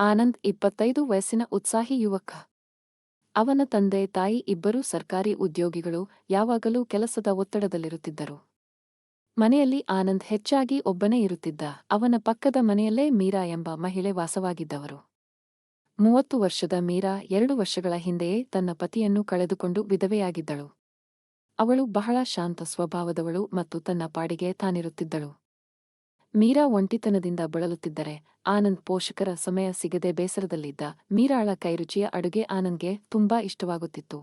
ಆನಂದ್ ಇಪ್ಪತ್ತೈದು ವಯಸ್ಸಿನ ಉತ್ಸಾಹಿ ಯುವಕ. ಅವನ ತಂದೆ, ತಾಯಿ ಇಬ್ಬರೂ ಸರ್ಕಾರಿ ಉದ್ಯೋಗಿಗಳು ಯಾವಾಗಲೂ ಕೆಲಸದ ಒತ್ತಡದಲ್ಲಿರುತ್ತಿದ್ದರು. ಮನೆಯಲ್ಲಿ ಆನಂದ್ ಹೆಚ್ಚಾಗಿ ಒಬ್ಬನೇ ಇರುತ್ತಿದ್ದ. ಅವನ ಪಕ್ಕದ ಮನೆಯಲ್ಲೇ ಮೀರಾ ಎಂಬ ಮಹಿಳೆ ವಾಸವಾಗಿದ್ದವರು. ಮೂವತ್ತು ವರ್ಷದ ಮೀರಾ ಎರಡು ವರ್ಷಗಳ ಹಿಂದೆಯೇ ತನ್ನ ಪತಿಯನ್ನು ಕಳೆದುಕೊಂಡು ವಿಧವೆಯಾಗಿದ್ದಳು. ಅವಳು ಬಹಳ ಶಾಂತ ಸ್ವಭಾವದವಳು ಮತ್ತು ತನ್ನ ಪಾಡಿಗೆ ತಾನಿರುತ್ತಿದ್ದಳು. ಮೀರಾ ಒಂಟಿತನದಿಂದ ಬಳಲುತ್ತಿದ್ದರೆ ಆನಂದ್ ಪೋಷಕರ ಸಮಯ ಸಿಗದೆ ಬೇಸರದಲ್ಲಿದ್ದ ಮೀರಾಳ ಕೈರುಚಿಯ ಅಡುಗೆ ಆನಂದ್ಗೆ ತುಂಬಾ ಇಷ್ಟವಾಗುತ್ತಿತ್ತು.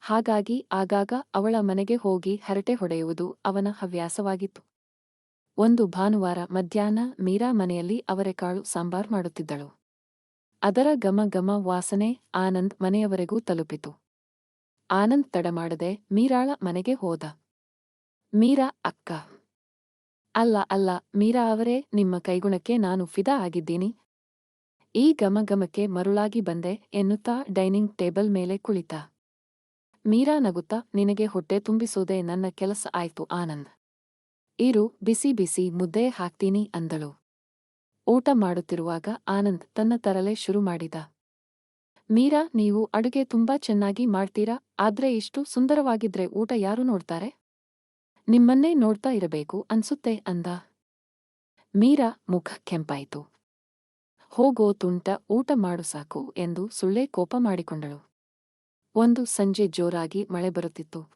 ಹಾಗಾಗಿ ಆಗಾಗ ಅವಳ ಮನೆಗೆ ಹೋಗಿ ಹರಟೆ ಹೊಡೆಯುವುದು ಅವನ ಹವ್ಯಾಸವಾಗಿತ್ತು. ಒಂದು ಭಾನುವಾರ ಮಧ್ಯಾಹ್ನ ಮೀರಾ ಮನೆಯಲ್ಲಿ ಅವರೆಕಾಳು ಸಾಂಬಾರ್ ಮಾಡುತ್ತಿದ್ದಳು. ಅದರ ಗಮ ಗಮ ವಾಸನೆ ಆನಂದ್ ಮನೆಯವರೆಗೂ ತಲುಪಿತು. ಆನಂದ್ ತಡಮಾಡದೆ ಮೀರಾಳ ಮನೆಗೆ ಹೋದ. ಮೀರಾ, ಅಕ್ಕ! ಅಲ್ಲ ಅಲ್ಲ, ಮೀರಾ ಅವರೇ, ನಿಮ್ಮ ಕೈಗುಣಕ್ಕೆ ನಾನು ಫಿದಾ ಆಗಿದ್ದೀನಿ. ಈ ಗಮಗಮಕ್ಕೆ ಮರುಳಾಗಿ ಬಂದೆ, ಎನ್ನುತ್ತಾ ಡೈನಿಂಗ್ ಟೇಬಲ್ ಮೇಲೆ ಕುಳಿತ. ಮೀರಾ ನಗುತ್ತಾ, ನಿನಗೆ ಹೊಟ್ಟೆ ತುಂಬಿಸೋದೇ ನನ್ನ ಕೆಲಸ ಆಯ್ತು, ಆನಂದ್. ಇರು, ಬಿಸಿ ಬಿಸಿ, ಮುದ್ದೆ ಹಾಕ್ತೀನಿ, ಅಂದಳು. ಊಟ ಮಾಡುತ್ತಿರುವಾಗ ಆನಂದ್ ತನ್ನ ತರಲೆ ಶುರು ಮಾಡಿದ. ಮೀರಾ, ನೀವು ಅಡುಗೆ ತುಂಬಾ ಚೆನ್ನಾಗಿ ಮಾಡ್ತೀರಾ, ಆದ್ರೆ ಇಷ್ಟು ಸುಂದರವಾಗಿದ್ರೆ ಊಟ ಯಾರು ನೋಡ್ತಾರೆ? ನಿಮ್ಮನ್ನೇ ನೋಡ್ತಾ ಇರಬೇಕು ಅನ್ಸುತ್ತೆ ಅಂದ. ಮೀರಾ ಮುಖ ಕೆಂಪಾಯಿತು. ಹೋಗೋ ತುಂಟ ಊಟ ಮಾಡು ಸಾಕು ಎಂದು ಸುಳ್ಳೇ ಕೋಪ ಮಾಡಿಕೊಂಡಳು. ಒಂದು ಸಂಜೆ ಜೋರಾಗಿ ಮಳೆ ಬರುತ್ತಿತ್ತು.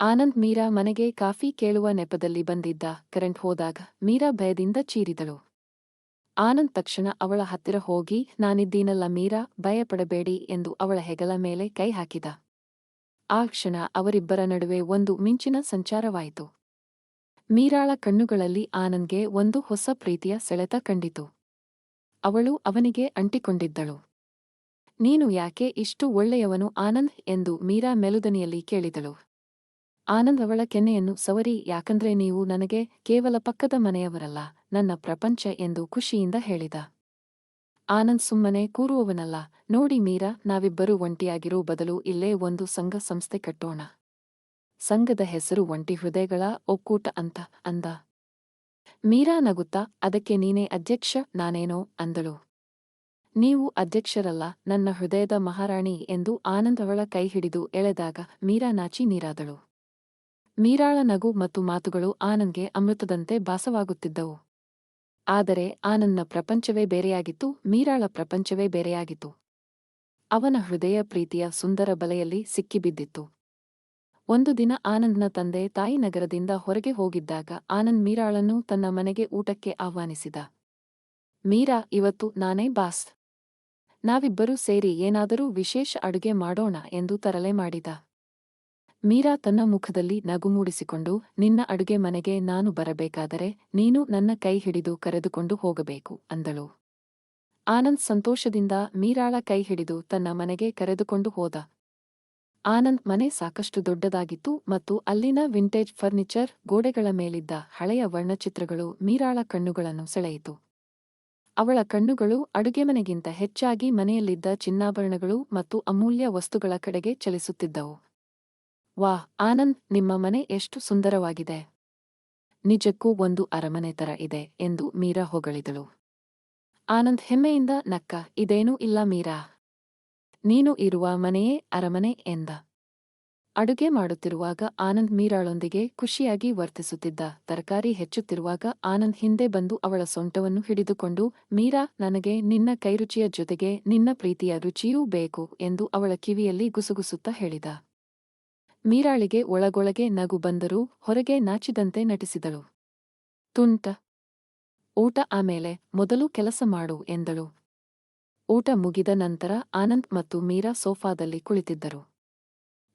ಆನಂದ್ ಮೀರಾ ಮನೆಗೆ ಕಾಫಿ ಕೇಳುವ ನೆಪದಲ್ಲಿ ಬಂದಿದ್ದ ಕರೆಂಟ್ ಹೋದಾಗ ಮೀರಾ ಭಯದಿಂದ ಚೀರಿದಳು. ಆನಂದ್ ತಕ್ಷಣ ಅವಳ ಹತ್ತಿರ ಹೋಗಿ, ನಾನಿದ್ದೀನಲ್ಲ ಮೀರಾ, ಭಯಪಡಬೇಡಿ ಎಂದು ಅವಳ ಹೆಗಲ ಮೇಲೆ ಕೈ ಹಾಕಿದ. ಆ ಕ್ಷಣ ಅವರಿಬ್ಬರ ನಡುವೆ ಒಂದು ಮಿಂಚಿನ ಸಂಚಾರವಾಯಿತು. ಮೀರಾಳ ಕಣ್ಣುಗಳಲ್ಲಿ ಆನಂದ್ಗೆ ಒಂದು ಹೊಸ ಪ್ರೀತಿಯ ಸೆಳೆತ ಕಂಡಿತು. ಅವಳು ಅವನಿಗೆ ಅಂಟಿಕೊಂಡಿದ್ದಳು. ನೀನು ಯಾಕೆ ಇಷ್ಟು ಒಳ್ಳೆಯವನು ಆನಂದ್? ಎಂದು ಮೀರಾ ಮೆಲುದನಿಯಲ್ಲಿ ಕೇಳಿದಳು. ಆನಂದ್ ಅವಳ ಕೆನ್ನೆಯನ್ನು, ಸವರಿ, ಯಾಕಂದ್ರೆ ನೀವು ನನಗೆ ಕೇವಲ ಪಕ್ಕದ ಮನೆಯವರಲ್ಲ, ನನ್ನ ಪ್ರಪಂಚ, ಎಂದು ಖುಷಿಯಿಂದ ಹೇಳಿದ. ಆನಂದ್ ಸುಮ್ಮನೆ ಕೂರುವವನಲ್ಲ. ನೋಡಿ ಮೀರಾ, ನಾವಿಬ್ಬರೂ ಒಂಟಿಯಾಗಿರೋ ಬದಲು ಇಲ್ಲೇ ಒಂದು ಸಂಘ ಸಂಸ್ಥೆ ಕಟ್ಟೋಣ. ಸಂಘದ ಹೆಸರು ಒಂಟಿ ಹೃದಯಗಳ ಒಕ್ಕೂಟ ಅಂತ ಅಂದ. ಮೀರಾ ನಗುತ್ತಾ, ಅದಕ್ಕೆ ನೀನೇ ಅಧ್ಯಕ್ಷ, ನಾನೇನೋ ಅಂದಳು. ನೀವು ಅಧ್ಯಕ್ಷರಲ್ಲ, ನನ್ನ ಹೃದಯದ ಮಹಾರಾಣಿ ಎಂದು ಆನಂದ್ ಅವಳ ಕೈ ಹಿಡಿದು ಎಳೆದಾಗ ಮೀರಾ ನಾಚಿ ನೀರಾದಳು. ಮೀರಾಳ ನಗು ಮತ್ತು ಮಾತುಗಳು ಆನಂದ್ಗೆ ಅಮೃತದಂತೆ ಭಾಸವಾಗುತ್ತಿದ್ದವು. ಆದರೆ ಆನಂದ್ನ ಪ್ರಪಂಚವೇ ಬೇರೆಯಾಗಿತ್ತು, ಮೀರಾಳ ಪ್ರಪಂಚವೇ ಬೇರೆಯಾಗಿತ್ತು. ಅವನ ಹೃದಯ ಪ್ರೀತಿಯ ಸುಂದರ ಬಲೆಯಲ್ಲಿ ಸಿಕ್ಕಿಬಿದ್ದಿತ್ತು. ಒಂದು ದಿನ ಆನಂದ್ನ ತಂದೆ ತಾಯಿ ನಗರದಿಂದ ಹೊರಗೆ ಹೋಗಿದ್ದಾಗ ಆನಂದ್ ಮೀರಾಳನ್ನು ತನ್ನ ಮನೆಗೆ ಊಟಕ್ಕೆ ಆಹ್ವಾನಿಸಿದ. ಮೀರಾ, ಇವತ್ತು ನಾನೇ ಬಾಸ್. ನಾವಿಬ್ಬರೂ ಸೇರಿ ಏನಾದರೂ ವಿಶೇಷ ಅಡುಗೆ ಮಾಡೋಣ ಎಂದು ತರಲೆ ಮಾಡಿದ. ಮೀರಾ ತನ್ನ ಮುಖದಲ್ಲಿ ನಗು ಮೂಡಿಸಿಕೊಂಡು, ನಿನ್ನ ಅಡುಗೆ ಮನೆಗೆ ನಾನು ಬರಬೇಕಾದರೆ ನೀನು ನನ್ನ ಕೈ ಹಿಡಿದು ಕರೆದುಕೊಂಡು ಹೋಗಬೇಕು ಅಂದಳು. ಆನಂದ್ ಸಂತೋಷದಿಂದ ಮೀರಾಳ ಕೈ ಹಿಡಿದು ತನ್ನ ಮನೆಗೆ ಕರೆದುಕೊಂಡು ಹೋದ. ಆನಂದ್ ಮನೆ ಸಾಕಷ್ಟು ದೊಡ್ಡದಾಗಿತ್ತು ಮತ್ತು ಅಲ್ಲಿನ ವಿಂಟೇಜ್ ಫರ್ನಿಚರ್ ಗೋಡೆಗಳ ಮೇಲಿದ್ದ ಹಳೆಯ ವರ್ಣಚಿತ್ರಗಳು ಮೀರಾಳ ಕಣ್ಣುಗಳನ್ನು ಸೆಳೆಯಿತು. ಅವಳ ಕಣ್ಣುಗಳು ಅಡುಗೆಮನೆಗಿಂತ ಹೆಚ್ಚಾಗಿ ಮನೆಯಲ್ಲಿದ್ದ ಚಿನ್ನಾಭರಣಗಳು ಮತ್ತು ಅಮೂಲ್ಯ ವಸ್ತುಗಳ ಕಡೆಗೆ ಚಲಿಸುತ್ತಿದ್ದವು. ವಾ, ಆನಂದ್, ನಿಮ್ಮ ಮನೆ ಎಷ್ಟು ಸುಂದರವಾಗಿದೆ. ನಿಜಕ್ಕೂ ಒಂದು ಅರಮನೆ ತರ ಇದೆ ಎಂದು ಮೀರಾ ಹೊಗಳಿದಳು. ಆನಂದ್ ಹೆಮ್ಮೆಯಿಂದ ನಕ್ಕ, ಇದೇನೂ ಇಲ್ಲ ಮೀರಾ. ನೀನು ಇರುವ ಮನೆಯೇ ಅರಮನೆ ಎಂದ. ಅಡುಗೆ ಮಾಡುತ್ತಿರುವಾಗ ಆನಂದ್ ಮೀರಾಳೊಂದಿಗೆ ಖುಷಿಯಾಗಿ ವರ್ತಿಸುತ್ತಿದ್ದ. ತರಕಾರಿ ಹೆಚ್ಚುತ್ತಿರುವಾಗ ಆನಂದ್ ಹಿಂದೆ ಬಂದು ಅವಳ ಸೊಂಟವನ್ನು ಹಿಡಿದುಕೊಂಡು, ಮೀರಾ, ನನಗೆ ನಿನ್ನ ಕೈರುಚಿಯ ಜೊತೆಗೆ ನಿನ್ನ ಪ್ರೀತಿಯ ರುಚಿಯೂ ಬೇಕು ಎಂದು ಅವಳ ಕಿವಿಯಲ್ಲಿ ಗುಸುಗುಸುತ್ತಾ ಹೇಳಿದ. ಮೀರಾಳಿಗೆ ಒಳಗೊಳಗೆ ನಗು ಬಂದರೂ ಹೊರಗೆ ನಾಚಿದಂತೆ ನಟಿಸಿದಳು. ತುಂಟ, ಊಟ ಆಮೇಲೆ ಮೊದಲು ಕೆಲಸ ಮಾಡು ಎಂದಳು. ಊಟ ಮುಗಿದ ನಂತರ ಆನಂದ್ ಮತ್ತು ಮೀರಾ ಸೋಫಾದಲ್ಲಿ ಕುಳಿತಿದ್ದರು.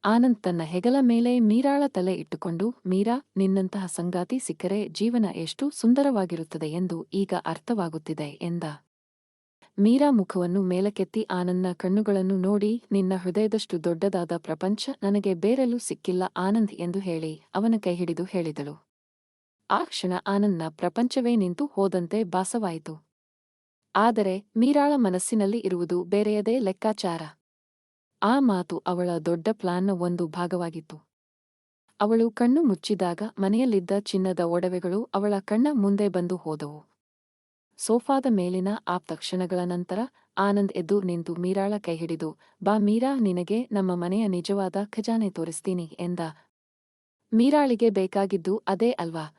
ಆನಂದ್ ತನ್ನ ಹೆಗಲ ಮೇಲೆ ಮೀರಾಳ ತಲೆ ಇಟ್ಟುಕೊಂಡು, ಮೀರಾ, ನಿನ್ನಂತಹ ಸಂಗಾತಿ ಸಿಕ್ಕರೆ ಜೀವನ ಎಷ್ಟು ಸುಂದರವಾಗಿರುತ್ತದೆ ಎಂದು ಈಗ ಅರ್ಥವಾಗುತ್ತಿದೆ ಎಂದ. ಮೀರಾ ಮುಖವನ್ನು ಮೇಲಕ್ಕೆತ್ತಿ ಆನಂದ್ನ ಕಣ್ಣುಗಳನ್ನು ನೋಡಿ, ನಿನ್ನ ಹೃದಯದಷ್ಟು ದೊಡ್ಡದಾದ ಪ್ರಪಂಚ ನನಗೆ ಬೇರೆಲ್ಲೂ ಸಿಕ್ಕಿಲ್ಲ ಆನಂದ್ ಎಂದು ಹೇಳಿ ಅವನ ಕೈಹಿಡಿದು ಹೇಳಿದಳು. ಆ ಕ್ಷಣ ಆನಂದ್ನ ಪ್ರಪಂಚವೇ ನಿಂತು ಹೋದಂತೆ ಭಾಸವಾಯಿತು. ಆದರೆ ಮೀರಾಳ ಮನಸ್ಸಿನಲ್ಲಿ ಇರುವುದು ಬೇರೆಯದೇ ಲೆಕ್ಕಾಚಾರ. ಆ ಮಾತು ಅವಳ ದೊಡ್ಡ ಪ್ಲಾನ್ನ ಒಂದು ಭಾಗವಾಗಿತ್ತು. ಅವಳು ಕಣ್ಣು ಮುಚ್ಚಿದಾಗ ಮನೆಯಲ್ಲಿದ್ದ ಚಿನ್ನದ ಒಡವೆಗಳು ಅವಳ ಕಣ್ಣ ಮುಂದೆ ಬಂದು ಹೋದವು. ಸೋಫಾದ ಮೇಲಿನ ಆಪ್ತಕ್ಷಣಗಳ ನಂತರ ಆನಂದ್ ಎದ್ದು ನಿಂತು ಮೀರಾಳ ಕೈಹಿಡಿದು, ಬಾ ಮೀರಾ, ನಿನಗೆ ನಮ್ಮ ಮನೆಯ ನಿಜವಾದ ಖಜಾನೆ ತೋರಿಸ್ತೀನಿ ಎಂದ. ಮೀರಾಳಿಗೆ ಬೇಕಾಗಿದ್ದು ಅದೇ ಅಲ್ವಾ?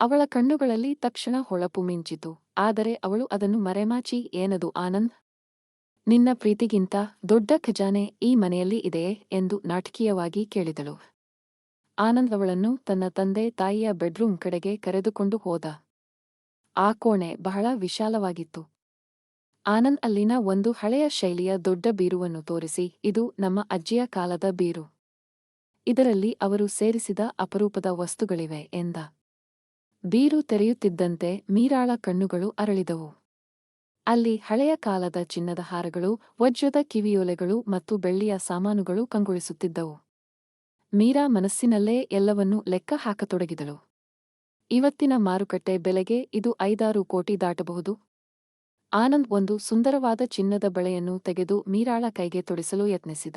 ಅವಳ ಕಣ್ಣುಗಳಲ್ಲಿ ತಕ್ಷಣ ಹೊಳಪು ಮಿಂಚಿತು. ಆದರೆ ಅವಳು ಅದನ್ನು ಮರೆಮಾಚಿ, ಏನದು ಆನಂದ್? ನಿನ್ನ ಪ್ರೀತಿಗಿಂತ ದೊಡ್ಡ ಖಜಾನೆ ಈ ಮನೆಯಲ್ಲಿ ಇದೆಯೇ? ಎಂದು ನಾಟಕೀಯವಾಗಿ ಕೇಳಿದಳು. ಆನಂದ್ ಅವಳನ್ನು ತನ್ನ ತಂದೆ ತಾಯಿಯ ಬೆಡ್ರೂಮ್ ಕಡೆಗೆ ಕರೆದುಕೊಂಡು ಹೋದ. ಆ ಕೋಣೆ ಬಹಳ ವಿಶಾಲವಾಗಿತ್ತು. ಆನಂದ್ ಅಲ್ಲಿನ ಒಂದು ಹಳೆಯ ಶೈಲಿಯ ದೊಡ್ಡ ಬೀರುವನ್ನು ತೋರಿಸಿ, ಇದು ನಮ್ಮ ಅಜ್ಜಿಯ ಕಾಲದ ಬೀರು. ಇದರಲ್ಲಿ ಅವರು ಸೇರಿಸಿದ ಅಪರೂಪದ ವಸ್ತುಗಳಿವೆ ಎಂದ. ಬೀರು ತೆರೆಯುತ್ತಿದ್ದಂತೆ ಮೀರಾಳ ಕಣ್ಣುಗಳು ಅರಳಿದವು. ಅಲ್ಲಿ ಹಳೆಯ ಕಾಲದ ಚಿನ್ನದ ಹಾರಗಳು, ವಜ್ರದ ಕಿವಿಯೋಲೆಗಳು ಮತ್ತು ಬೆಳ್ಳಿಯ ಸಾಮಾನುಗಳು ಕಂಗೊಳಿಸುತ್ತಿದ್ದವು. ಮೀರಾ ಮನಸ್ಸಿನಲ್ಲೇ ಎಲ್ಲವನ್ನೂ ಲೆಕ್ಕ ಹಾಕತೊಡಗಿದಳು. ಇವತ್ತಿನ ಮಾರುಕಟ್ಟೆ ಬೆಲೆಗೆ ಇದು ಐದಾರು ಕೋಟಿ ದಾಟಬಹುದು. ಆನಂದ್ ಒಂದು ಸುಂದರವಾದ ಚಿನ್ನದ ಬಳೆಯನ್ನು ತೆಗೆದು ಮೀರಾಳ ಕೈಗೆ ತೊಡಿಸಲು ಯತ್ನಿಸಿದ.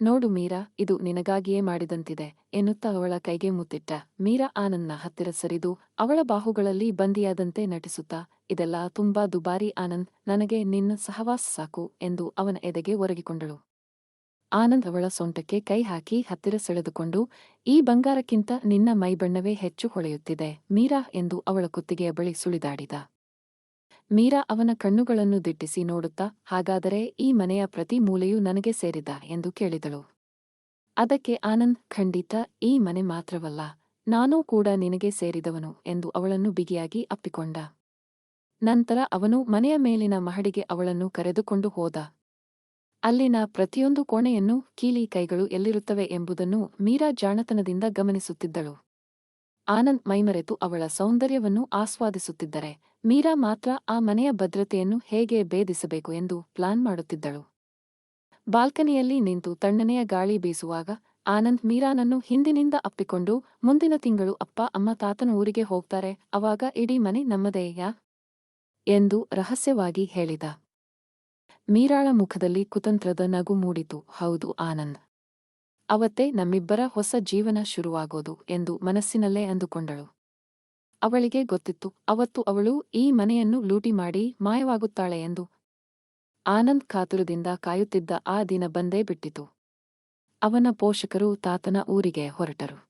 ನೋಡು ಮೀರಾ, ಇದು ನಿನಗಾಗಿಯೇ ಮಾಡಿದಂತಿದೆ, ಎನ್ನುತ್ತಾ ಅವಳ ಕೈಗೆ ಮುತ್ತಿಟ್ಟ. ಮೀರಾ ಆನಂದ್ನ ಹತ್ತಿರ ಸರಿದು, ಅವಳ ಬಾಹುಗಳಲ್ಲಿ ಬಂದಿಯಾದಂತೆ ನಟಿಸುತ್ತಾ, ಇದೆಲ್ಲ ತುಂಬಾ ದುಬಾರಿ ಆನಂದ್, ನನಗೆ ನಿನ್ನ ಸಹವಾಸ ಸಾಕು, ಎಂದು ಅವನ ಎದೆಗೆ ಒರಗಿಕೊಂಡಳು. ಆನಂದ್ ಅವಳ ಸೊಂಟಕ್ಕೆ ಕೈ ಹಾಕಿ ಹತ್ತಿರ ಸೆಳೆದುಕೊಂಡು, ಈ ಬಂಗಾರಕ್ಕಿಂತ ನಿನ್ನ ಮೈಬಣ್ಣವೇ ಹೆಚ್ಚು ಹೊಳೆಯುತ್ತಿದೆ, ಮೀರಾ ಎಂದು ಅವಳ ಕುತ್ತಿಗೆಯ ಬಳಿ ಸುಳಿದಾಡಿದ. ಮೀರಾ ಅವನ ಕಣ್ಣುಗಳನ್ನು ದಿಟ್ಟಿಸಿ ನೋಡುತ್ತಾ, ಹಾಗಾದರೆ ಈ ಮನೆಯ ಪ್ರತಿ ಮೂಲೆಯೂ ನನಗೆ ಸೇರಿದ ಎಂದು ಕೇಳಿದಳು. ಅದಕ್ಕೆ ಆನಂದ್, ಖಂಡಿತ, ಈ ಮನೆ ಮಾತ್ರವಲ್ಲ, ನಾನೂ ಕೂಡ ನಿನಗೆ ಸೇರಿದವನು ಎಂದು ಅವಳನ್ನು ಬಿಗಿಯಾಗಿ ಅಪ್ಪಿಕೊಂಡ. ನಂತರ ಅವನು ಮನೆಯ ಮೇಲಿನ ಮಹಡಿಗೆ ಅವಳನ್ನು ಕರೆದುಕೊಂಡು ಹೋದ. ಅಲ್ಲಿನ ಪ್ರತಿಯೊಂದು ಕೋಣೆಯನ್ನು ಕೀಲಿ ಕೈಗಳು ಎಲ್ಲಿರುತ್ತವೆ ಎಂಬುದನ್ನು ಮೀರಾ ಜಾಣತನದಿಂದ ಗಮನಿಸುತ್ತಿದ್ದಳು. ಆನಂದ್ ಮೈಮರೆತು ಅವಳ ಸೌಂದರ್ಯವನ್ನು ಆಸ್ವಾದಿಸುತ್ತಿದ್ದರೆ, ಮೀರಾ ಮಾತ್ರ ಆ ಮನೆಯ ಭದ್ರತೆಯನ್ನು ಹೇಗೆ ಭೇದಿಸಬೇಕು ಎಂದು ಪ್ಲಾನ್ ಮಾಡುತ್ತಿದ್ದಳು. ಬಾಲ್ಕನಿಯಲ್ಲಿ ನಿಂತು ತಣ್ಣನೆಯ ಗಾಳಿ ಬೀಸುವಾಗ ಆನಂದ್ ಮೀರಾನನ್ನು ಹಿಂದಿನಿಂದ ಅಪ್ಪಿಕೊಂಡು, ಮುಂದಿನ ತಿಂಗಳು ಅಪ್ಪ, ಅಮ್ಮ, ತಾತನ ಊರಿಗೆ ಹೋಗ್ತಾರೆ, ಅವಾಗ ಇಡೀ ಮನೆ ನಮ್ಮದೇಯಾ ಎಂದು ರಹಸ್ಯವಾಗಿ ಹೇಳಿದ. ಮೀರಾಳ ಮುಖದಲ್ಲಿ ಕುತಂತ್ರದ ನಗು ಮೂಡಿತು. ಹೌದು, ಆನಂದ್. ಅವತ್ತೇ ನಮ್ಮಿಬ್ಬರ ಹೊಸ ಜೀವನ ಶುರುವಾಗೋದು ಎಂದು ಮನಸ್ಸಿನಲ್ಲೇ ಅಂದುಕೊಂಡಳು. ಅವಳಿಗೆ ಗೊತ್ತಿತ್ತು, ಅವತ್ತು ಅವಳು ಈ ಮನೆಯನ್ನು ಲೂಟಿ ಮಾಡಿ ಮಾಯವಾಗುತ್ತಾಳೆ ಎಂದು. ಆನಂದ್ ಕಾತುರದಿಂದ ಕಾಯುತ್ತಿದ್ದ ಆ ದಿನ ಬಂದೇ ಬಿಟ್ಟಿತು. ಅವನ ಪೋಷಕರು ತಾತನ ಊರಿಗೆ ಹೊರಟರು.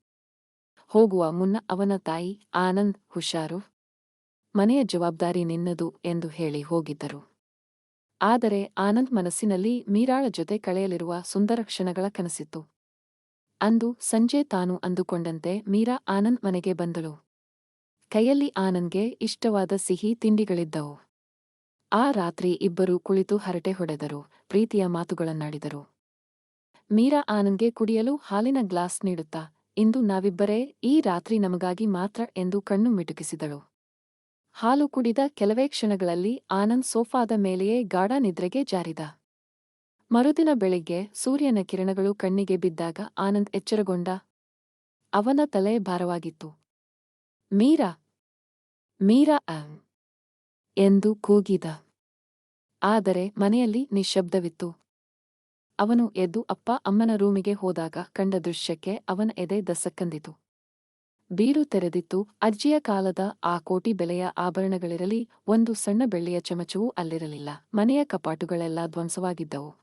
ಹೋಗುವ ಮುನ್ನ ಅವನ ತಾಯಿ, ಆನಂದ್, ಹುಷಾರು, ಮನೆಯ ಜವಾಬ್ದಾರಿ ನಿನ್ನದು ಎಂದು ಹೇಳಿ ಹೋಗಿದ್ದರು. ಆದರೆ ಆನಂದ್ ಮನಸ್ಸಿನಲ್ಲಿ ಮೀರಾಳ ಜೊತೆ ಕಳೆಯಲಿರುವ ಸುಂದರ ಕ್ಷಣಗಳ ಕನಸಿತ್ತು. ಅಂದು ಸಂಜೆ ತಾನು ಅಂದುಕೊಂಡಂತೆ ಮೀರಾ ಆನಂದ್ ಮನೆಗೆ ಬಂದಳು. ಕೈಯಲ್ಲಿ ಆನಂದ್ಗೆ ಇಷ್ಟವಾದ ಸಿಹಿ ತಿಂಡಿಗಳಿದ್ದವು. ಆ ರಾತ್ರಿ ಇಬ್ಬರೂ ಕುಳಿತು ಹರಟೆ ಹೊಡೆದರು, ಪ್ರೀತಿಯ ಮಾತುಗಳನ್ನಾಡಿದರು. ಮೀರಾ ಆನಂದ್ಗೆ ಕುಡಿಯಲು ಹಾಲಿನ ಗ್ಲಾಸ್ ನೀಡುತ್ತಾ, ಇಂದು ನಾವಿಬ್ಬರೇ ಈ ರಾತ್ರಿ ನಮಗಾಗಿ ಮಾತ್ರ ಎಂದು ಕಣ್ಣು ಮಿಟುಕಿಸಿದಳು. ಹಾಲು ಕುಡಿದ ಕೆಲವೇ ಕ್ಷಣಗಳಲ್ಲಿ ಆನಂದ್ ಸೋಫಾದ ಮೇಲೆಯೇ ಗಾಢ ನಿದ್ರೆಗೆ ಜಾರಿದ. ಮರುದಿನ ಬೆಳಿಗ್ಗೆ ಸೂರ್ಯನ ಕಿರಣಗಳು ಕಣ್ಣಿಗೆ ಬಿದ್ದಾಗ ಆನಂದ್ ಎಚ್ಚರಗೊಂಡ ಅವನ ತಲೆ ಭಾರವಾಗಿತ್ತು. ಮೀರಾ ಮೀರಾ ಆಂಗ್ ಎಂದು ಕೂಗಿದ. ಆದರೆ ಮನೆಯಲ್ಲಿ ನಿಶ್ಶಬ್ದವಿತ್ತು. ಅವನು ಎದ್ದು ಅಪ್ಪ ಅಮ್ಮನ ರೂಮಿಗೆ ಹೋದಾಗ ಕಂಡ ದೃಶ್ಯಕ್ಕೆ ಅವನ ಎದೆ ದಸಕ್ಕಂದಿತು. ಬೀರು ತೆರೆದಿತ್ತು. ಅಜ್ಜಿಯ ಕಾಲದ ಆ ಕೋಟಿ ಬೆಲೆಯ ಆಭರಣಗಳಿರಲಿ, ಒಂದು ಸಣ್ಣ ಬೆಳ್ಳಿಯ ಚಮಚವೂ ಅಲ್ಲಿರಲಿಲ್ಲ. ಮನೆಯ ಕಪಾಟುಗಳೆಲ್ಲ ಧ್ವಂಸವಾಗಿದ್ದವು.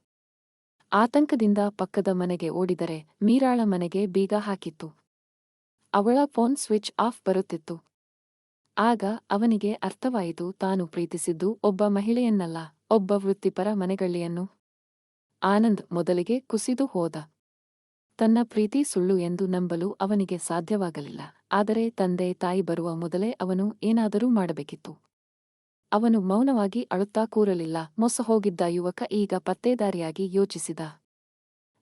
ಆತಂಕದಿಂದ ಪಕ್ಕದ ಮನೆಗೆ ಓಡಿದರೆ ಮೀರಾಳ ಮನೆಗೆ ಬೀಗ ಹಾಕಿತ್ತು. ಅವಳ ಫೋನ್ ಸ್ವಿಚ್ ಆಫ್ ಬರುತ್ತಿತ್ತು. ಆಗ ಅವನಿಗೆ ಅರ್ಥವಾಯಿತು, ತಾನು ಪ್ರೀತಿಸಿದ್ದು ಒಬ್ಬ ಮಹಿಳೆಯನ್ನಲ್ಲ, ಒಬ್ಬ ವೃತ್ತಿಪರ ಮನೆಗಳ್ಳಿಯನ್ನು. ಆನಂದ್ ಮೊದಲಿಗೆ ಕುಸಿದು ಹೋದ. ತನ್ನ ಪ್ರೀತಿ ಸುಳ್ಳು ಎಂದು ನಂಬಲು ಅವನಿಗೆ ಸಾಧ್ಯವಾಗಲಿಲ್ಲ, ಆದರೆ ತಂದೆ ತಾಯಿ ಬರುವ ಮೊದಲೇ ಅವನು ಏನಾದರೂ ಮಾಡಬೇಕಿತ್ತು. ಅವನು ಮೌನವಾಗಿ ಅಳುತ್ತಾ ಕೂರಲಿಲ್ಲ, ಮೊಸ ಹೋಗಿದ್ದ ಯುವಕ ಈಗ ಪತ್ತೇದಾರಿಯಾಗಿ ಯೋಚಿಸಿದ.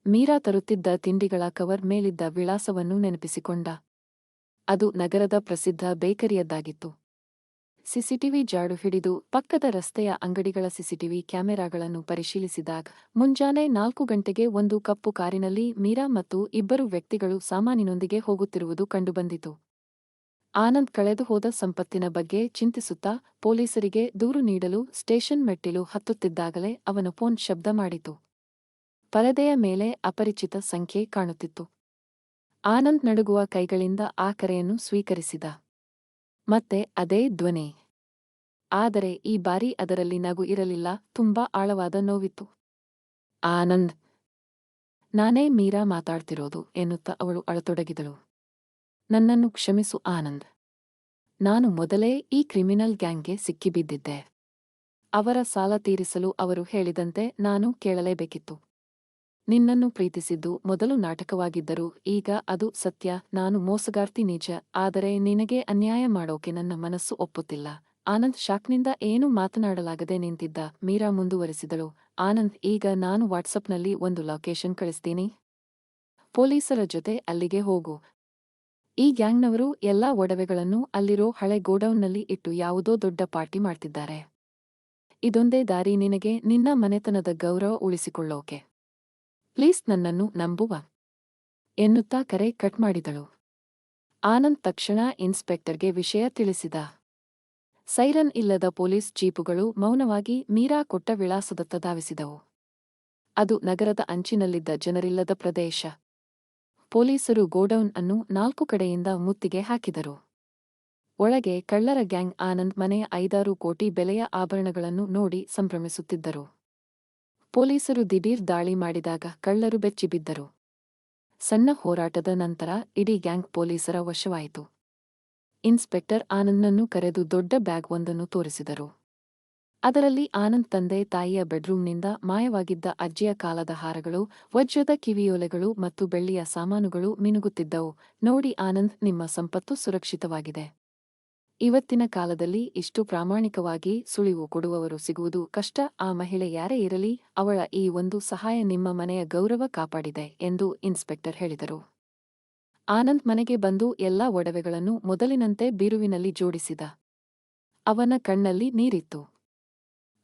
ಮೀರಾ ತರುತ್ತಿದ್ದ ತಿಂಡಿಗಳ ಕವರ್ ಮೇಲಿದ್ದ ವಿಳಾಸವನ್ನು ನೆನಪಿಸಿಕೊಂಡ. ಅದು ನಗರದ ಪ್ರಸಿದ್ಧ ಬೇಕರಿಯದ್ದಾಗಿತ್ತು. ಸಿಸಿಟಿವಿ ಜಾಡು ಹಿಡಿದು ಪಕ್ಕದ ರಸ್ತೆಯ ಅಂಗಡಿಗಳ ಸಿಸಿಟಿವಿ ಕ್ಯಾಮೆರಾಗಳನ್ನು ಪರಿಶೀಲಿಸಿದಾಗ ಮುಂಜಾನೆ ನಾಲ್ಕು ಗಂಟೆಗೆ ಒಂದು ಕಪ್ಪು ಕಾರಿನಲ್ಲಿ ಮೀರಾ ಮತ್ತು ಇಬ್ಬರು ವ್ಯಕ್ತಿಗಳು ಸಾಮಾನಿನೊಂದಿಗೆ ಹೋಗುತ್ತಿರುವುದು ಕಂಡುಬಂದಿತು. ಆನಂದ್ ಕಳೆದು ಹೋದ ಸಂಪತ್ತಿನ ಬಗ್ಗೆ ಚಿಂತಿಸುತ್ತಾ ಪೊಲೀಸರಿಗೆ ದೂರು ನೀಡಲು ಸ್ಟೇಷನ್ ಮೆಟ್ಟಿಲು ಹತ್ತುತ್ತಿದ್ದಾಗಲೇ ಅವನ ಫೋನ್ ಶಬ್ದ ಮಾಡಿತು. ಪರದೆಯ ಮೇಲೆ ಅಪರಿಚಿತ ಸಂಖ್ಯೆ ಕಾಣುತ್ತಿತ್ತು. ಆನಂದ್ ನಡುಗುವ ಕೈಗಳಿಂದ ಆ ಕರೆಯನ್ನು ಸ್ವೀಕರಿಸಿದ. ಮತ್ತೆ ಅದೇ ಧ್ವನಿ. ಆದರೆ ಈ ಬಾರಿ ಅದರಲ್ಲಿ ನಗು ಇರಲಿಲ್ಲ, ತುಂಬಾ ಆಳವಾದ ನೋವಿತ್ತು. ಆನಂದ್, ನಾನೇ ಮೀರಾ ಮಾತಾಡ್ತಿರೋದು ಎನ್ನುತ್ತಾ ಅವಳು ಅಳತೊಡಗಿದಳು. ನನ್ನನ್ನು ಕ್ಷಮಿಸು ಆನಂದ್. ನಾನು ಮೊದಲೇ ಈ ಕ್ರಿಮಿನಲ್ ಗ್ಯಾಂಗ್ಗೆ ಸಿಕ್ಕಿಬಿದ್ದಿದ್ದೆ. ಅವರ ಸಾಲ ತೀರಿಸಲು ಅವರು ಹೇಳಿದಂತೆ ನಾನು ಕೇಳಲೇಬೇಕಿತ್ತು. ನಿನ್ನನ್ನು ಪ್ರೀತಿಸಿದ್ದು ಮೊದಲು ನಾಟಕವಾಗಿದ್ದರು ಈಗ ಅದು ಸತ್ಯ, ನಾನು ಮೋಸಗಾರ್ತಿ ನಿಜ, ಆದರೆ ನಿನಗೆ ಅನ್ಯಾಯ ಮಾಡೋಕೆ ನನ್ನ ಮನಸ್ಸು ಒಪ್ಪುತ್ತಿಲ್ಲ. ಆನಂದ್ ಶಾಕ್ನಿಂದ ಏನೂ ಮಾತನಾಡಲಾಗದೆ ನಿಂತಿದ್ದ ಮೀರಾ ಮುಂದುವರೆಸಿದಳು. ಆನಂದ್, ಈಗ ನಾನು ವಾಟ್ಸಪ್ನಲ್ಲಿ ಒಂದು ಲೊಕೇಶನ್ ಕಳಿಸ್ತೀನಿ. ಪೊಲೀಸರ ಜೊತೆ ಅಲ್ಲಿಗೆ ಹೋಗು. ಈ ಗ್ಯಾಂಗ್ನವರು ಎಲ್ಲಾ ಒಡವೆಗಳನ್ನು ಅಲ್ಲಿರೋ ಹಳೆ ಗೋಡೌನ್ನಲ್ಲಿ ಇಟ್ಟು ಯಾವುದೋ ದೊಡ್ಡ ಪಾರ್ಟಿ ಮಾಡ್ತಿದ್ದಾರೆ. ಇದೊಂದೇ ದಾರಿ ನಿನಗೆ ನಿನ್ನ ಮನೆತನದ ಗೌರವ ಉಳಿಸಿಕೊಳ್ಳೋಕೆ. ಪ್ಲೀಸ್ ನನ್ನನ್ನು ನಂಬುವ. ಎನ್ನುತ್ತಾ ಕರೆ ಕಟ್ ಮಾಡಿದಳು. ಆನಂದ್ ತಕ್ಷಣ ಇನ್ಸ್ಪೆಕ್ಟರ್ಗೆ ವಿಷಯ ತಿಳಿಸಿದ. ಸೈರನ್ ಇಲ್ಲದ ಪೊಲೀಸ್ ಜೀಪುಗಳು ಮೌನವಾಗಿ ಮೀರಾ ಕೊಟ್ಟ ವಿಳಾಸದತ್ತ ಧಾವಿಸಿದವು ಅದು ನಗರದ ಅಂಚಿನಲ್ಲಿದ್ದ ಜನರಿಲ್ಲದ ಪ್ರದೇಶ. ಪೊಲೀಸರು ಗೋಡೌನ್ ಅನ್ನು ನಾಲ್ಕು ಕಡೆಯಿಂದ ಮುತ್ತಿಗೆ ಹಾಕಿದರು. ಒಳಗೆ ಕಳ್ಳರ ಗ್ಯಾಂಗ್ ಆನಂದ್ ಮನೆಯ ಐದಾರು ಕೋಟಿ ಬೆಲೆಯ ಆಭರಣಗಳನ್ನು ನೋಡಿ ಸಂಭ್ರಮಿಸುತ್ತಿದ್ದರು. ಪೊಲೀಸರು ದಿಢೀರ್ ದಾಳಿ ಮಾಡಿದಾಗ ಕಳ್ಳರು ಬೆಚ್ಚಿಬಿದ್ದರು ಸಣ್ಣ ಹೋರಾಟದ ನಂತರ ಇಡೀ ಗ್ಯಾಂಗ್ ಪೊಲೀಸರ ವಶವಾಯಿತು. ಇನ್ಸ್ಪೆಕ್ಟರ್ ಆನಂದ್ನನ್ನು ಕರೆದು ದೊಡ್ಡ ಬ್ಯಾಗ್ ಒಂದನ್ನು ತೋರಿಸಿದರು. ಅದರಲ್ಲಿ ಆನಂದ್ ತಂದೆ, ತಾಯಿಯ ಬೆಡ್ರೂಮ್ನಿಂದ ಮಾಯವಾಗಿದ್ದ ಅಜ್ಜಿಯ ಕಾಲದ ಹಾರಗಳು, ವಜ್ರದ ಕಿವಿಯೋಲೆಗಳು ಮತ್ತು ಬೆಳ್ಳಿಯ ಸಾಮಾನುಗಳು ಮಿನುಗುತ್ತಿದ್ದವು. ನೋಡಿ ಆನಂದ್, ನಿಮ್ಮ ಸಂಪತ್ತು ಸುರಕ್ಷಿತವಾಗಿದೆ. ಇವತ್ತಿನ ಕಾಲದಲ್ಲಿ ಇಷ್ಟು ಪ್ರಾಮಾಣಿಕವಾಗಿ ಸುಳಿವು ಕೊಡುವವರು ಸಿಗುವುದು ಕಷ್ಟ. ಆ ಮಹಿಳೆ ಯಾರೇ ಇರಲಿ, ಅವಳ ಈ ಒಂದು ಸಹಾಯ ನಿಮ್ಮ ಮನೆಯ ಗೌರವ ಕಾಪಾಡಿದೆ ಎಂದು ಇನ್ಸ್ಪೆಕ್ಟರ್ ಹೇಳಿದರು. ಆನಂದ್ ಮನೆಗೆ ಬಂದು ಎಲ್ಲಾ ಒಡವೆಗಳನ್ನು ಮೊದಲಿನಂತೆ ಬೀರುವಿನಲ್ಲಿ ಜೋಡಿಸಿದ. ಅವನ ಕಣ್ಣಲ್ಲಿ ನೀರಿತ್ತು.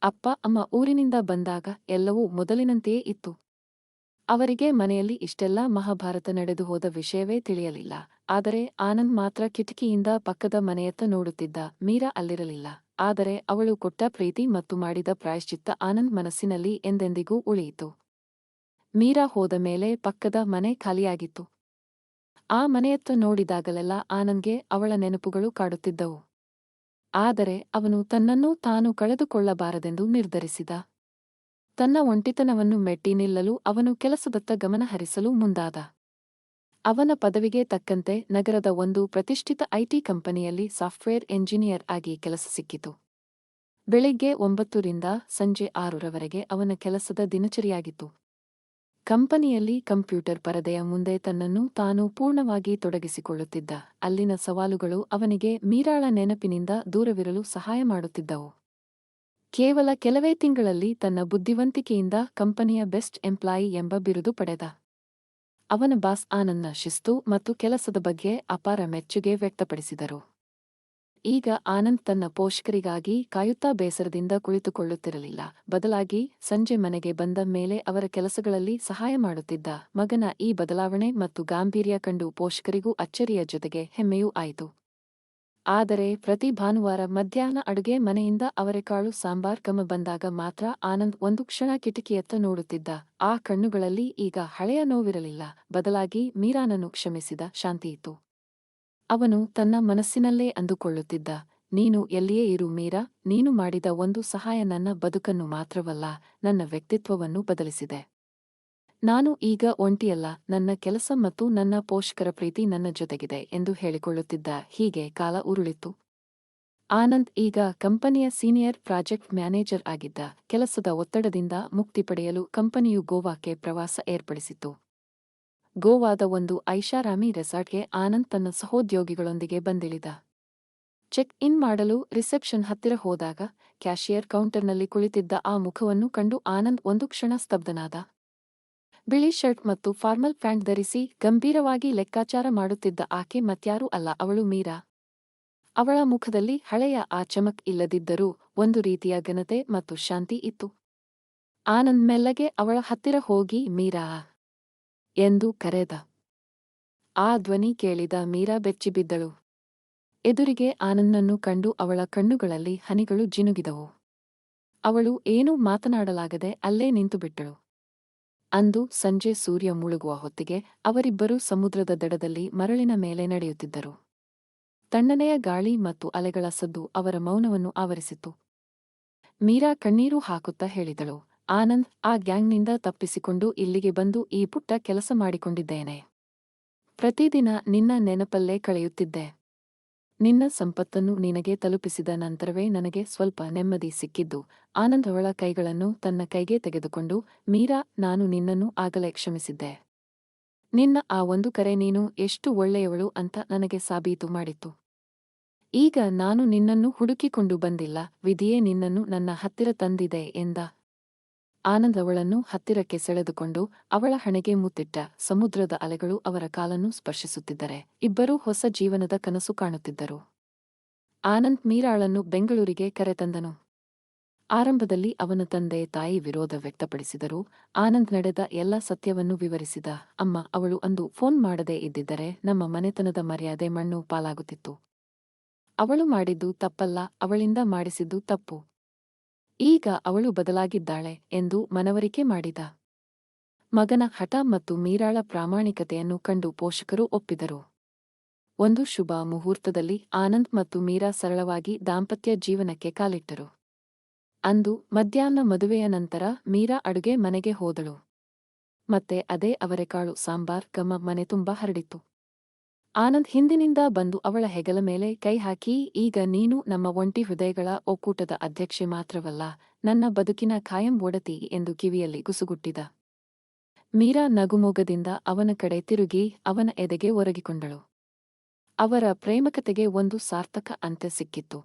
ಅಪ್ಪ, ಅಮ್ಮ ಊರಿನಿಂದ ಬಂದಾಗ ಎಲ್ಲವೂ ಮೊದಲಿನಂತೆಯೇ ಇತ್ತು. ಅವರಿಗೆ ಮನೆಯಲ್ಲಿ ಇಷ್ಟೆಲ್ಲ ಮಹಾಭಾರತ ನಡೆದು ಹೋದ ವಿಷಯವೇ ತಿಳಿಯಲಿಲ್ಲ. ಆದರೆ ಆನಂದ್ ಮಾತ್ರ ಕಿಟಕಿಯಿಂದ ಪಕ್ಕದ ಮನೆಯತ್ತ ನೋಡುತ್ತಿದ್ದ ಮೀರಾ ಅಲ್ಲಿರಲಿಲ್ಲ. ಆದರೆ ಅವಳು ಕೊಟ್ಟ ಪ್ರೀತಿ ಮತ್ತು ಮಾಡಿದ ಪ್ರಾಯಶ್ಚಿತ್ತ ಆನಂದ್ ಮನಸ್ಸಿನಲ್ಲಿ ಎಂದೆಂದಿಗೂ ಉಳಿಯಿತು. ಮೀರಾ ಹೋದ ಮೇಲೆ ಪಕ್ಕದ ಮನೆ ಖಾಲಿಯಾಗಿತ್ತು. ಆ ಮನೆಯತ್ತ ನೋಡಿದಾಗಲೆಲ್ಲ ಆನಂದ್ಗೆ ಅವಳ ನೆನಪುಗಳು ಕಾಡುತ್ತಿದ್ದವು. ಆದರೆ ಅವನು ತನ್ನನ್ನೂ ತಾನು ಕಳೆದುಕೊಳ್ಳಬಾರದೆಂದು ನಿರ್ಧರಿಸಿದ. ತನ್ನ ಒಂಟಿತನವನ್ನು ಮೆಟ್ಟಿ ನಿಲ್ಲಲು ಅವನು ಕೆಲಸದತ್ತ ಗಮನ ಹರಿಸಲು ಮುಂದಾದ. ಅವನ ಪದವಿಗೆ ತಕ್ಕಂತೆ ನಗರದ ಒಂದು ಪ್ರತಿಷ್ಠಿತ ಐಟಿ ಕಂಪನಿಯಲ್ಲಿ ಸಾಫ್ಟ್ವೇರ್ ಎಂಜಿನಿಯರ್ ಆಗಿ ಕೆಲಸ ಸಿಕ್ಕಿತು. ಬೆಳಿಗ್ಗೆ ಒಂಬತ್ತರಿಂದ ಸಂಜೆ ಆರರವರೆಗೆ ಅವನ ಕೆಲಸದ ದಿನಚರಿಯಾಗಿತ್ತು. ಕಂಪನಿಯಲ್ಲಿ ಕಂಪ್ಯೂಟರ್ ಪರದೆಯ ಮುಂದೆ ತನ್ನನ್ನು ತಾನು ಪೂರ್ಣವಾಗಿ ತೊಡಗಿಸಿಕೊಳ್ಳುತ್ತಿದ್ದ. ಅಲ್ಲಿನ ಸವಾಲುಗಳು ಅವನಿಗೆ ಮೀರಾಳ ನೆನಪಿನಿಂದ ದೂರವಿರಲು ಸಹಾಯ ಮಾಡುತ್ತಿದ್ದವು. ಕೇವಲ ಕೆಲವೇ ತಿಂಗಳಲ್ಲಿ ತನ್ನ ಬುದ್ಧಿವಂತಿಕೆಯಿಂದ ಕಂಪನಿಯ ಬೆಸ್ಟ್ ಎಂಪ್ಲಾಯಿ ಎಂಬ ಬಿರುದು ಪಡೆದ. ಅವನ ಬಾಸ್ ಆನಂದ್ನ ಶಿಸ್ತು ಮತ್ತು ಕೆಲಸದ ಬಗ್ಗೆ ಅಪಾರ ಮೆಚ್ಚುಗೆ ವ್ಯಕ್ತಪಡಿಸಿದರು. ಈಗ ಆನಂದ್ ತನ್ನ ಪೋಷಕರಿಗಾಗಿ ಕಾಯುತ್ತಾ ಬೇಸರದಿಂದ ಕುಳಿತುಕೊಳ್ಳುತ್ತಿರಲಿಲ್ಲ. ಬದಲಾಗಿ ಸಂಜೆ ಮನೆಗೆ ಬಂದ ಮೇಲೆ ಅವರ ಕೆಲಸಗಳಲ್ಲಿ ಸಹಾಯ ಮಾಡುತ್ತಿದ್ದ ಮಗನ ಈ ಬದಲಾವಣೆ ಮತ್ತು ಗಾಂಭೀರ್ಯ ಕಂಡು ಪೋಷಕರಿಗೂ ಅಚ್ಚರಿಯ ಜೊತೆಗೆ ಹೆಮ್ಮೆಯೂ ಆಯಿತು. ಆದರೆ ಪ್ರತಿ ಭಾನುವಾರ ಮಧ್ಯಾಹ್ನ ಅಡುಗೆ ಮನೆಯಿಂದ ಅವರೆಕಾಳು ಸಾಂಬಾರ್ ಕಮ ಬಂದಾಗ ಮಾತ್ರ ಆನಂದ್ ಒಂದು ಕ್ಷಣ ಕಿಟಕಿಯತ್ತ ನೋಡುತ್ತಿದ್ದ. ಆ ಕಣ್ಣುಗಳಲ್ಲಿ ಈಗ ಹಳೆಯ ನೋವಿರಲಿಲ್ಲ. ಬದಲಾಗಿ ಮೀರಾನನ್ನು ಕ್ಷಮಿಸಿದ ಶಾಂತಿಯಿತು ಅವನು ತನ್ನ ಮನಸ್ಸಿನಲ್ಲೇ ಅಂದುಕೊಳ್ಳುತ್ತಿದ್ದ. ನೀನು ಎಲ್ಲಿಯೇ ಇರು ಮೀರಾ, ನೀನು ಮಾಡಿದ ಒಂದು ಸಹಾಯ ನನ್ನ ಬದುಕನ್ನು ಮಾತ್ರವಲ್ಲ, ನನ್ನ ವ್ಯಕ್ತಿತ್ವವನ್ನು ಬದಲಿಸಿದೆ. ನಾನು ಈಗ ಒಂಟಿಯಲ್ಲ, ನನ್ನ ಕೆಲಸ ಮತ್ತು ನನ್ನ ಪೋಷಕರ ಪ್ರೀತಿ ನನ್ನ ಜೊತೆಗಿದೆ ಎಂದು ಹೇಳಿಕೊಳ್ಳುತ್ತಿದ್ದ ಹೀಗೆ ಕಾಲ ಉರುಳಿತು ಆನಂದ್ ಈಗ ಕಂಪನಿಯ ಸೀನಿಯರ್ ಪ್ರಾಜೆಕ್ಟ್ ಮ್ಯಾನೇಜರ್ ಆಗಿದ್ದ, ಕೆಲಸದ ಒತ್ತಡದಿಂದ ಮುಕ್ತಿ ಪಡೆಯಲು ಕಂಪನಿಯು ಗೋವಾಕ್ಕೆ ಪ್ರವಾಸ ಏರ್ಪಡಿಸಿತು ಗೋವಾದ ಒಂದು ಐಷಾರಾಮಿ ರೆಸಾರ್ಟ್ಗೆ ಆನಂದ್ ತನ್ನ ಸಹೋದ್ಯೋಗಿಗಳೊಂದಿಗೆ ಬಂದಿಳಿದ. ಚೆಕ್ ಇನ್ ಮಾಡಲು ರಿಸೆಪ್ಷನ್ ಹತ್ತಿರ ಹೋದಾಗ, ಕ್ಯಾಶಿಯರ್ ಕೌಂಟರ್ನಲ್ಲಿ ಕುಳಿತಿದ್ದ ಆ ಮುಖವನ್ನು ಕಂಡು ಆನಂದ್ ಒಂದು ಕ್ಷಣ ಸ್ತಬ್ಧನಾದ. ಬಿಳಿ ಶರ್ಟ್ ಮತ್ತು ಫಾರ್ಮಲ್ ಪ್ಯಾಂಟ್ ಧರಿಸಿ ಗಂಭೀರವಾಗಿ ಲೆಕ್ಕಾಚಾರ ಮಾಡುತ್ತಿದ್ದ ಆಕೆ ಮತ್ಯಾರೂ ಅಲ್ಲ, ಅವಳು ಮೀರಾ. ಅವಳ ಮುಖದಲ್ಲಿ ಹಳೆಯ ಆ ಚಮಕ್ ಇಲ್ಲದಿದ್ದರೂ ಒಂದು ರೀತಿಯ ಘನತೆ ಮತ್ತು ಶಾಂತಿ ಇತ್ತು. ಆನಂದ್ ಮೆಲ್ಲಗೆ ಅವಳ ಹತ್ತಿರ ಹೋಗಿ, ಮೀರಾ, ಎಂದು ಕರೆದ. ಆ ಧ್ವನಿ ಕೇಳಿದ ಮೀರಾ ಬೆಚ್ಚಿಬಿದ್ದಳು ಎದುರಿಗೆ ಆನಂದನನ್ನು ಕಂಡು ಅವಳ ಕಣ್ಣುಗಳಲ್ಲಿ ಹನಿಗಳು ಜಿನುಗಿದವು. ಅವಳು ಏನೂ ಮಾತನಾಡಲಾಗದೆ ಅಲ್ಲೇ ನಿಂತುಬಿಟ್ಟಳು. ಅಂದು ಸಂಜೆ ಸೂರ್ಯ ಮುಳುಗುವ ಹೊತ್ತಿಗೆ ಅವರಿಬ್ಬರೂ ಸಮುದ್ರದ ದಡದಲ್ಲಿ ಮರಳಿನ ಮೇಲೆ ನಡೆಯುತ್ತಿದ್ದರು. ತಣ್ಣನೆಯ ಗಾಳಿ ಮತ್ತು ಅಲೆಗಳ ಸದ್ದು ಅವರ ಮೌನವನ್ನು ಆವರಿಸಿತು. ಮೀರಾ ಕಣ್ಣೀರು ಹಾಕುತ್ತಾ ಹೇಳಿದಳು, ಆನಂದ್, ಆ ಗ್ಯಾಂಗ್ನಿಂದ ತಪ್ಪಿಸಿಕೊಂಡು ಇಲ್ಲಿಗೆ ಬಂದು ಈ ಪುಟ್ಟ ಕೆಲಸ ಮಾಡಿಕೊಂಡಿದ್ದೇನೆ. ಪ್ರತಿದಿನ ನಿನ್ನ ನೆನಪಲ್ಲೇ ಕಳೆಯುತ್ತಿದ್ದೆ. ನಿನ್ನ ಸಂಪತ್ತನ್ನು ನಿನಗೆ ತಲುಪಿಸಿದ ನಂತರವೇ ನನಗೆ ಸ್ವಲ್ಪ ನೆಮ್ಮದಿ ಸಿಕ್ಕಿದ್ದು. ಆನಂದ್ ಅವಳ ಕೈಗಳನ್ನು ತನ್ನ ಕೈಗೆ ತೆಗೆದುಕೊಂಡು, ಮೀರಾ, ನಾನು ನಿನ್ನನ್ನು ಆಗಲೇ ಕ್ಷಮಿಸಿದ್ದೆ. ನಿನ್ನ ಆ ಒಂದು ಕರೆ ನೀನು ಎಷ್ಟು ಒಳ್ಳೆಯವಳು ಅಂತ ನನಗೆ ಸಾಬೀತು ಮಾಡಿತು ಈಗ ನಾನು ನಿನ್ನನ್ನು ಹುಡುಕಿಕೊಂಡು ಬಂದಿಲ್ಲ, ವಿಧಿಯೇ ನಿನ್ನನ್ನು ನನ್ನ ಹತ್ತಿರ ತಂದಿದೆ ಎಂದ ಆನಂದ್ ಅವಳನ್ನು ಹತ್ತಿರಕ್ಕೆ ಸೆಳೆದುಕೊಂಡು ಅವಳ ಹಣೆಗೆ ಮುತ್ತಿಟ್ಟ ಸಮುದ್ರದ ಅಲೆಗಳು ಅವರ ಕಾಲನ್ನು ಸ್ಪರ್ಶಿಸುತ್ತಿದ್ದರೆ ಇಬ್ಬರೂ ಹೊಸ ಜೀವನದ ಕನಸು ಕಾಣುತ್ತಿದ್ದರು. ಆನಂದ್ ಮೀರಾಳನ್ನು ಬೆಂಗಳೂರಿಗೆ ಕರೆತಂದನು. ಆರಂಭದಲ್ಲಿ ಅವನ ತಂದೆ ತಾಯಿ ವಿರೋಧ ವ್ಯಕ್ತಪಡಿಸಿದರು ಆನಂದ್ ನಡೆದ ಎಲ್ಲ ಸತ್ಯವನ್ನು ವಿವರಿಸಿದ ಅಮ್ಮ ಅವಳು ಅಂದು ಫೋನ್ ಮಾಡದೇ ಇದ್ದಿದ್ದರೆ ನಮ್ಮ ಮನೆತನದ ಮರ್ಯಾದೆ ಮಣ್ಣು ಪಾಲಾಗುತ್ತಿತ್ತು. ಅವಳು ಮಾಡಿದ್ದು ತಪ್ಪಲ್ಲ, ಅವಳಿಂದ ಮಾಡಿಸಿದ್ದು ತಪ್ಪು. ಈಗ ಅವಳು ಬದಲಾಗಿದ್ದಾಳೆ ಎಂದು ಮನವರಿಕೆ ಮಾಡಿದ. ಮಗನ ಹಠ ಮತ್ತು ಮೀರಾಳ ಪ್ರಾಮಾಣಿಕತೆಯನ್ನು ಕಂಡು ಪೋಷಕರು ಒಪ್ಪಿದರು. ಒಂದು ಶುಭ ಮುಹೂರ್ತದಲ್ಲಿ ಆನಂದ್ ಮತ್ತು ಮೀರಾ ಸರಳವಾಗಿ ದಾಂಪತ್ಯ ಜೀವನಕ್ಕೆ ಕಾಲಿಟ್ಟರು. ಅಂದು ಮಧ್ಯಾಹ್ನ ಮದುವೆಯ ನಂತರ ಮೀರಾ ಅಡುಗೆ ಮನೆಗೆ ಹೋದಳು. ಮತ್ತೆ ಅದೇ ಅವರೆಕಾಳು ಸಾಂಬಾರ್ ಗಮ ಮನೆ ತುಂಬ ಹರಡಿತು ಆನಂದ್ ಹಿಂದಿನಿಂದ ಬಂದು ಅವಳ ಹೆಗಲ ಮೇಲೆ ಕೈ ಹಾಕಿ, ಈಗ ನೀನು ನಮ್ಮ ಒಂಟಿ ಹೃದಯಗಳ ಒಕ್ಕೂಟದ ಅಧ್ಯಕ್ಷೆ ಮಾತ್ರವಲ್ಲ, ನನ್ನ ಬದುಕಿನ ಖಾಯಂ ಒಡತಿ ಎಂದು ಕಿವಿಯಲ್ಲಿ ಗುಸುಗುಟ್ಟಿದ. ಮೀರಾ ನಗುಮೊಗದಿಂದ ಅವನ ಕಡೆ ತಿರುಗಿ ಅವನ ಎದೆಗೆ ಒರಗಿಕೊಂಡಳು. ಅವರ ಪ್ರೇಮಕತೆಗೆ ಒಂದು ಸಾರ್ಥಕ ಅಂತ್ಯ ಸಿಕ್ಕಿತ್ತು.